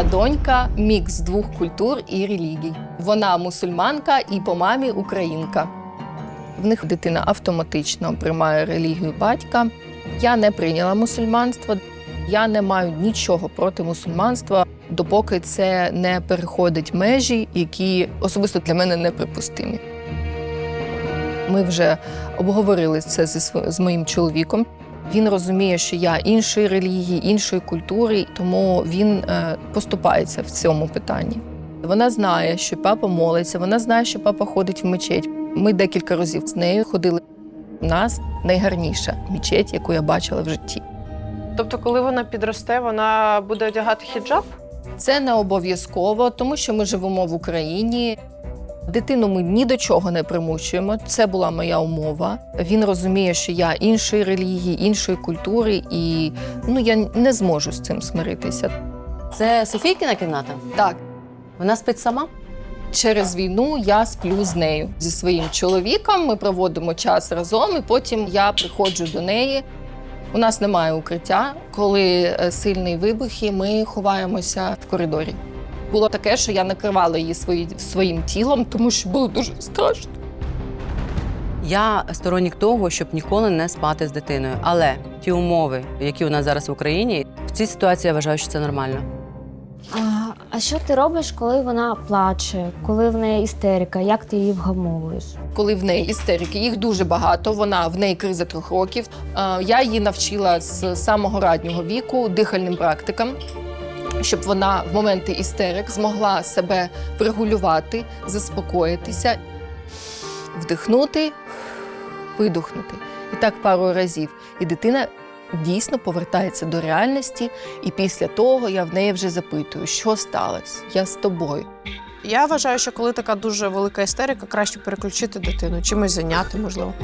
Моя донька мікс двох культур і релігій. Вона мусульманка і по мамі українка. В них дитина автоматично приймає релігію батька. Я не прийняла мусульманство. Я не маю нічого проти мусульманства, допоки це не переходить межі, які особисто для мене неприпустимі. Ми вже обговорили це з моїм чоловіком. Він розуміє, що я іншої релігії, іншої культури, тому він е, поступається в цьому питанні. Вона знає, що папа молиться, вона знає, що папа ходить в мечеть. Ми декілька разів з нею ходили. У нас найгарніша мечеть, яку я бачила в житті. Тобто, коли вона підросте, вона буде одягати хіджаб? Це не обов'язково, тому що ми живемо в Україні. Дитину ми ні до чого не примушуємо. Це була моя умова. Він розуміє, що я іншої релігії, іншої культури, і ну я не зможу з цим смиритися. Це Софійкіна кімната? Так, Вона спить сама? через війну я сплю з нею зі своїм чоловіком. Ми проводимо час разом, і потім я приходжу до неї. У нас немає укриття. Коли е, сильні вибухи, ми ховаємося в коридорі. Було таке, що я накривала її свої, своїм тілом, тому що було дуже страшно. Я сторонник того, щоб ніколи не спати з дитиною. Але ті умови, які у нас зараз в Україні, в цій ситуації я вважаю, що це нормально. А, а що ти робиш, коли вона плаче, коли в неї істерика? Як ти її вгамовуєш? Коли в неї істерики, їх дуже багато. Вона в неї криза трьох років. Я її навчила з самого раннього віку дихальним практикам, щоб вона в моменти істерик змогла себе врегулювати, заспокоїтися, вдихнути, видухнути. І так пару разів. І дитина дійсно повертається до реальності. І після того я в неї вже запитую, що сталося? Я з тобою. Я вважаю, що коли така дуже велика істерика, краще переключити дитину, чимось зайняти, можливо.